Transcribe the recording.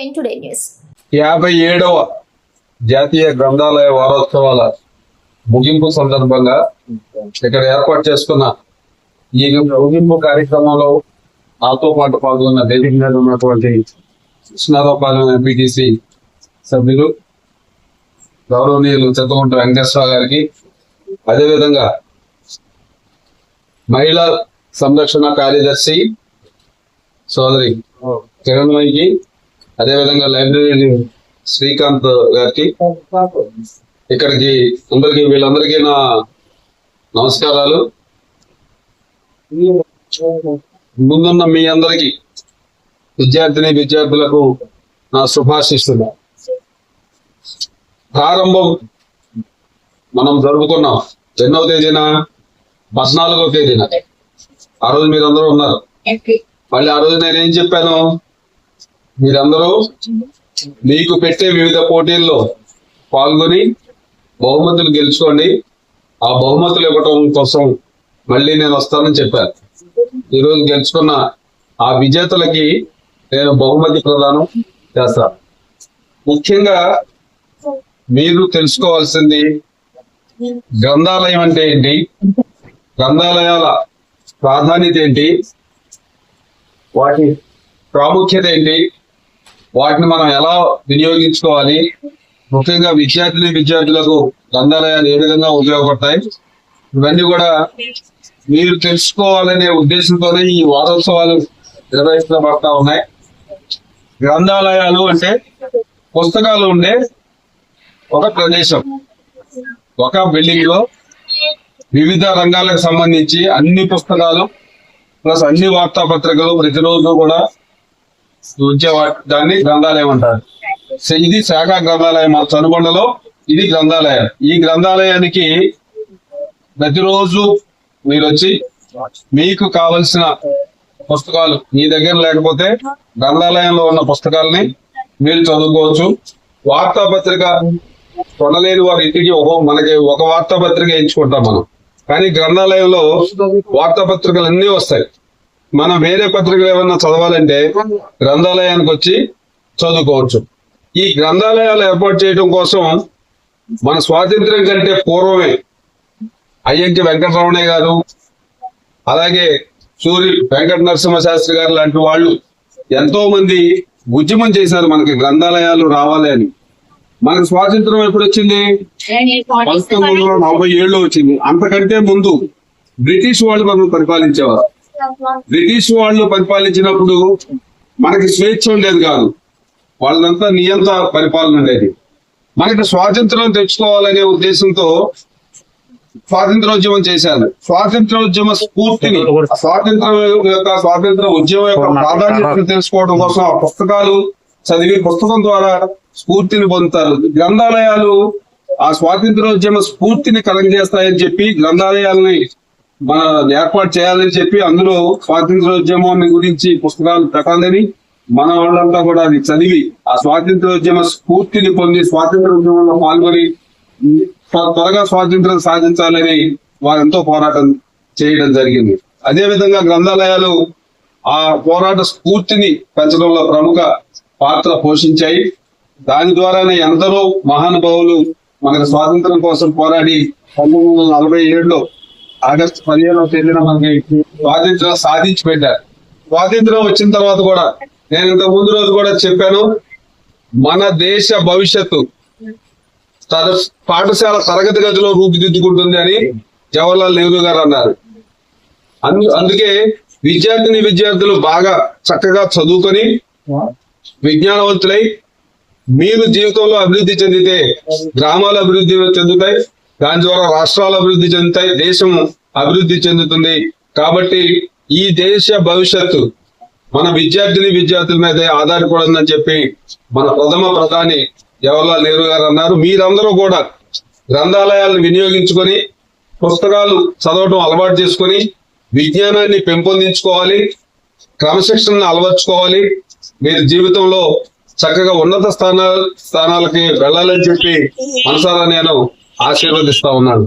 In today news యాభై ఏడవ జాతీయ గ్రంథాలయ వారోత్సవాల ముగింపు సందర్భంగా ఇక్కడ ఏర్పాటు చేసుకున్న ఈ ముగింపు కార్యక్రమంలో నాతో పాటు పాల్గొన్న వేదిక మీద ఉన్నటువంటి పాల్గొన్న ఎంపీటీసీ సభ్యులు గౌరవనీయులు చతుకుంట వెంకటేశ్వర గారికి అదేవిధంగా మహిళా సంరక్షణ కార్యదర్శి సోదరి కిరణ్మయికి అదేవిధంగా లైబ్రరీ శ్రీకాంత్ గారికి ఇక్కడికి అందరికి వీళ్ళందరికీ నా నమస్కారాలు. ముందున్న మీ అందరికి విద్యార్థిని విద్యార్థులకు నా శుభాశిస్తున్నా ప్రారంభం మనం జరుపుకున్నాం. ఎన్నో తేదీన? పద్నాలుగో తేదీన. ఆ రోజు మీరందరూ ఉన్నారు. మళ్ళీ ఆ రోజు నేనేం చెప్పాను? మీరందరూ మీకు పెట్టే వివిధ పోటీల్లో పాల్గొని బహుమతులు గెలుచుకోండి. ఆ బహుమతులు ఇవ్వటం కోసం మళ్ళీ నేను వస్తానని చెప్పాను ఈరోజు గెలుచుకున్న ఆ విజేతలకి నేను బహుమతి ప్రదానం చేస్తాను ముఖ్యంగా మీరు తెలుసుకోవాల్సింది గ్రంథాలయం అంటే ఏంటి? గ్రంథాలయాల ప్రాధాన్యత ఏంటి? వాటి ప్రాముఖ్యత ఏంటి? వాటిని మనం ఎలా వినియోగించుకోవాలి? ముఖ్యంగా విద్యార్థిని విద్యార్థులకు గ్రంథాలయాలు ఏ విధంగా ఉపయోగపడతాయి? ఇవన్నీ కూడా మీరు తెలుసుకోవాలనే ఉద్దేశంతోనే ఈ వారోత్సవాలు నిర్వహించబడతా ఉన్నాయి. గ్రంథాలయాలు అంటే పుస్తకాలు ఉండే ఒక ప్రదేశం. ఒక బిల్డింగ్లో వివిధ రంగాలకు సంబంధించి అన్ని పుస్తకాలు ప్లస్ అన్ని వార్తాపత్రికలు ప్రతిరోజు కూడా ఉంచే దాన్ని గ్రంథాలయం అంటారు. సో ఇది శాఖ గ్రంథాలయం మా చనుబండలో ఇది గ్రంథాలయం. ఈ గ్రంథాలయానికి ప్రతిరోజు మీరు వచ్చి మీకు కావలసిన పుస్తకాలు మీ దగ్గర లేకపోతే గ్రంథాలయంలో ఉన్న పుస్తకాలని మీరు చదువుకోవచ్చు. వార్తాపత్రిక కొనలేని వారి ఇంటికి ఒక మనకి ఒక వార్తాపత్రిక ఎంచుకుంటాం మనం. కానీ గ్రంథాలయంలో వార్తాపత్రికలు అన్నీ వస్తాయి. మనం వేరే పత్రికలు ఏమన్నా చదవాలంటే గ్రంథాలయానికి వచ్చి చదువుకోవచ్చు. ఈ గ్రంథాలయాలు ఏర్పాటు చేయడం కోసం మన స్వాతంత్ర్యం కంటే పూర్వమే అయ్యంకి వెంకటరమణయ్య గారు అలాగే సూర్య వెంకట నరసింహ శాస్త్రి గారు లాంటి వాళ్ళు ఎంతో మంది ఉద్యమం చేశారు మనకి గ్రంథాలయాలు రావాలి అని. మనకి స్వాతంత్రం ఎప్పుడు వచ్చింది? పంతొమ్మిది వందల నలభై ఏళ్ళు వచ్చింది. అంతకంటే ముందు బ్రిటిష్ వాళ్ళు మనం పరిపాలించేవారు. బ్రిటిష్ వాళ్ళు పరిపాలించినప్పుడు మనకి స్వేచ్ఛ ఉండేది కాదు. వాళ్ళంతా నియంత పరిపాలన ఉండేది. మనకి స్వాతంత్రం తెచ్చుకోవాలనే ఉద్దేశంతో స్వాతంత్రోద్యమం చేశారు. స్వాతంత్రోద్యమ స్ఫూర్తిని స్వాతంత్రం యొక్క స్వాతంత్ర ఉద్యమం యొక్క ప్రాధాన్యతను తెలుసుకోవడం కోసం ఆ పుస్తకాలు చదివి పుస్తకం ద్వారా స్ఫూర్తిని పొందుతారు. గ్రంథాలయాలు ఆ స్వాతంత్రోద్యమ స్ఫూర్తిని కలగజేస్తాయని చెప్పి గ్రంథాలయాలని ఏర్పాటు చేయాలని చెప్పి అందులో స్వాతంత్రోద్యమం గురించి పుస్తకాలు పెట్టాలని మన వాళ్ళంతా కూడా అది చదివి ఆ స్వాతంత్రోద్యమ స్ఫూర్తిని పొంది స్వాతంత్రోద్యమంలో పాల్గొని త్వరగా స్వాతంత్రం సాధించాలని వారెంతో పోరాటం చేయడం జరిగింది. అదే విధంగా గ్రంథాలయాలు ఆ పోరాట స్ఫూర్తిని పెంచడంలో ప్రముఖ పాత్ర పోషించాయి. దాని ద్వారానే ఎందరో మహానుభావులు మనకు స్వాతంత్రం కోసం పోరాడి పంతొమ్మిది వందల నలభై ఏడులో ఆగస్టు పదిహేనవ తేదీన మనకి స్వాతంత్రం సాధించి పెట్టారు స్వాతంత్రం వచ్చిన తర్వాత కూడా నేను ఇంతకు ముందు రోజు కూడా చెప్పాను మన దేశ భవిష్యత్తు తర పాఠశాల తరగతి గదిలో రూపుదిద్దుకుంటుంది అని జవహర్లాల్ నెహ్రూ గారు అన్నారు. అందు అందుకే విద్యార్థిని విద్యార్థులు బాగా చక్కగా చదువుకొని విజ్ఞానవంతులై మీరు జీవితంలో అభివృద్ధి చెందితే గ్రామాలు అభివృద్ధి చెందుతాయి దాని ద్వారా రాష్ట్రాలు అభివృద్ధి చెందుతాయి దేశం అభివృద్ధి చెందుతుంది. కాబట్టి ఈ దేశ భవిష్యత్తు మన విద్యార్థిని విద్యార్థుల మీద ఆధారపడిందని చెప్పి మన ప్రథమ ప్రధాని జవహర్లాల్ నెహ్రూ గారు అన్నారు. మీరందరూ కూడా గ్రంథాలయాలను వినియోగించుకొని పుస్తకాలు చదవటం అలవాటు చేసుకొని విజ్ఞానాన్ని పెంపొందించుకోవాలి క్రమశిక్షణను అలవర్చుకోవాలి. మీరు జీవితంలో చక్కగా ఉన్నత స్థానాల స్థానాలకి వెళ్ళాలని చెప్పి మనసారా నేను ఆశీర్వదిస్తా ఉన్నాను